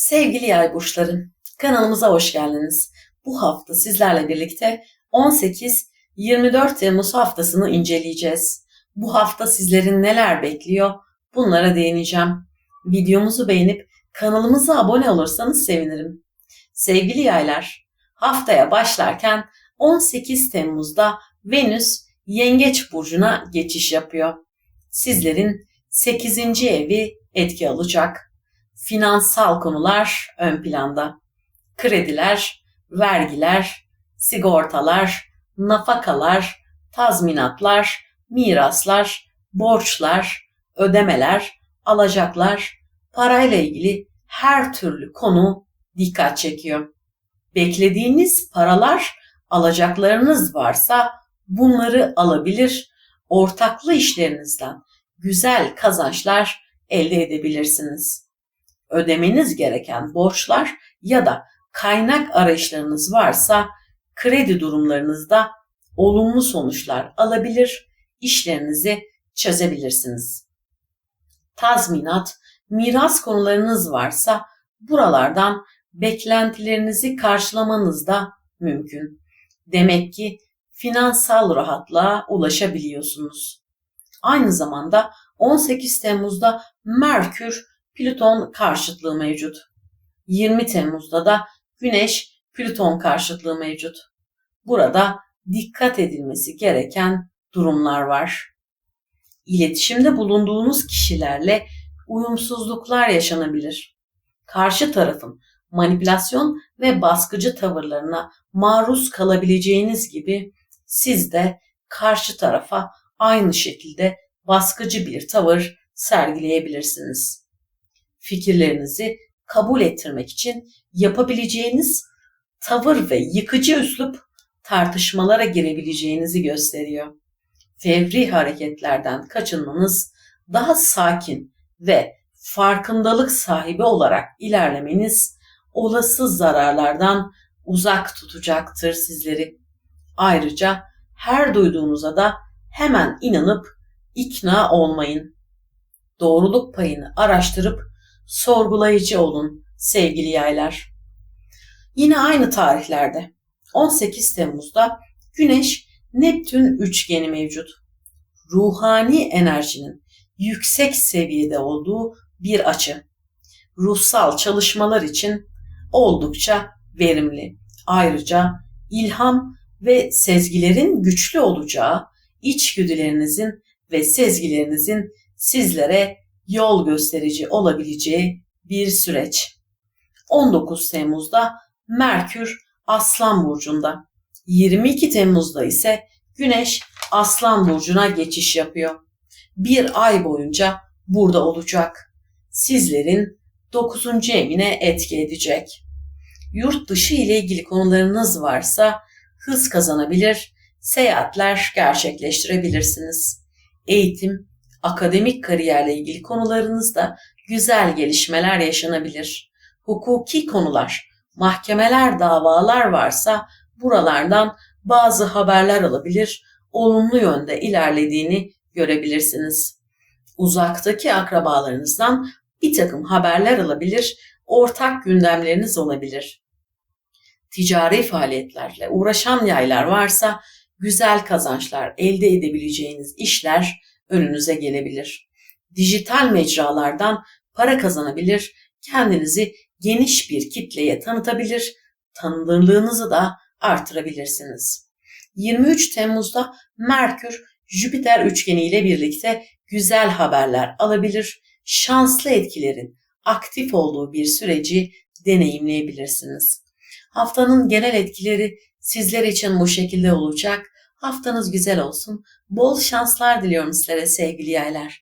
Sevgili yay burçları, kanalımıza hoş geldiniz. Bu hafta sizlerle birlikte 18-24 Temmuz haftasını inceleyeceğiz. Bu hafta sizlerin neler bekliyor? Bunlara değineceğim. Videomuzu beğenip kanalımıza abone olursanız sevinirim. Sevgili yaylar, haftaya başlarken 18 Temmuz'da Venüs Yengeç burcuna geçiş yapıyor. Sizlerin 8. evi etki alacak finansal konular ön planda. Krediler, vergiler, sigortalar, nafakalar, tazminatlar, miraslar, borçlar, ödemeler, alacaklar, parayla ilgili her türlü konu dikkat çekiyor. Beklediğiniz paralar, alacaklarınız varsa bunları alabilir, ortaklı işlerinizden güzel kazançlar elde edebilirsiniz ödemeniz gereken borçlar ya da kaynak arayışlarınız varsa kredi durumlarınızda olumlu sonuçlar alabilir, işlerinizi çözebilirsiniz. Tazminat, miras konularınız varsa buralardan beklentilerinizi karşılamanız da mümkün. Demek ki finansal rahatlığa ulaşabiliyorsunuz. Aynı zamanda 18 Temmuz'da Merkür Plüton karşıtlığı mevcut. 20 Temmuz'da da Güneş Plüton karşıtlığı mevcut. Burada dikkat edilmesi gereken durumlar var. İletişimde bulunduğunuz kişilerle uyumsuzluklar yaşanabilir. Karşı tarafın manipülasyon ve baskıcı tavırlarına maruz kalabileceğiniz gibi siz de karşı tarafa aynı şekilde baskıcı bir tavır sergileyebilirsiniz fikirlerinizi kabul ettirmek için yapabileceğiniz tavır ve yıkıcı üslup tartışmalara girebileceğinizi gösteriyor. Fevri hareketlerden kaçınmanız daha sakin ve farkındalık sahibi olarak ilerlemeniz olası zararlardan uzak tutacaktır sizleri. Ayrıca her duyduğunuza da hemen inanıp ikna olmayın. Doğruluk payını araştırıp sorgulayıcı olun sevgili yaylar. Yine aynı tarihlerde 18 Temmuz'da Güneş Neptün üçgeni mevcut. Ruhani enerjinin yüksek seviyede olduğu bir açı. Ruhsal çalışmalar için oldukça verimli. Ayrıca ilham ve sezgilerin güçlü olacağı, içgüdülerinizin ve sezgilerinizin sizlere yol gösterici olabileceği bir süreç. 19 Temmuz'da Merkür Aslan burcunda. 22 Temmuz'da ise Güneş Aslan burcuna geçiş yapıyor. Bir ay boyunca burada olacak. Sizlerin 9. evine etki edecek. Yurt dışı ile ilgili konularınız varsa hız kazanabilir, seyahatler gerçekleştirebilirsiniz. Eğitim, akademik kariyerle ilgili konularınızda güzel gelişmeler yaşanabilir. Hukuki konular, mahkemeler, davalar varsa buralardan bazı haberler alabilir, olumlu yönde ilerlediğini görebilirsiniz. Uzaktaki akrabalarınızdan bir takım haberler alabilir, ortak gündemleriniz olabilir. Ticari faaliyetlerle uğraşan yaylar varsa güzel kazançlar elde edebileceğiniz işler önünüze gelebilir. Dijital mecralardan para kazanabilir, kendinizi geniş bir kitleye tanıtabilir, tanınırlığınızı da artırabilirsiniz. 23 Temmuz'da Merkür Jüpiter üçgeni ile birlikte güzel haberler alabilir, şanslı etkilerin aktif olduğu bir süreci deneyimleyebilirsiniz. Haftanın genel etkileri sizler için bu şekilde olacak. Haftanız güzel olsun. Bol şanslar diliyorum sizlere sevgili yaylar.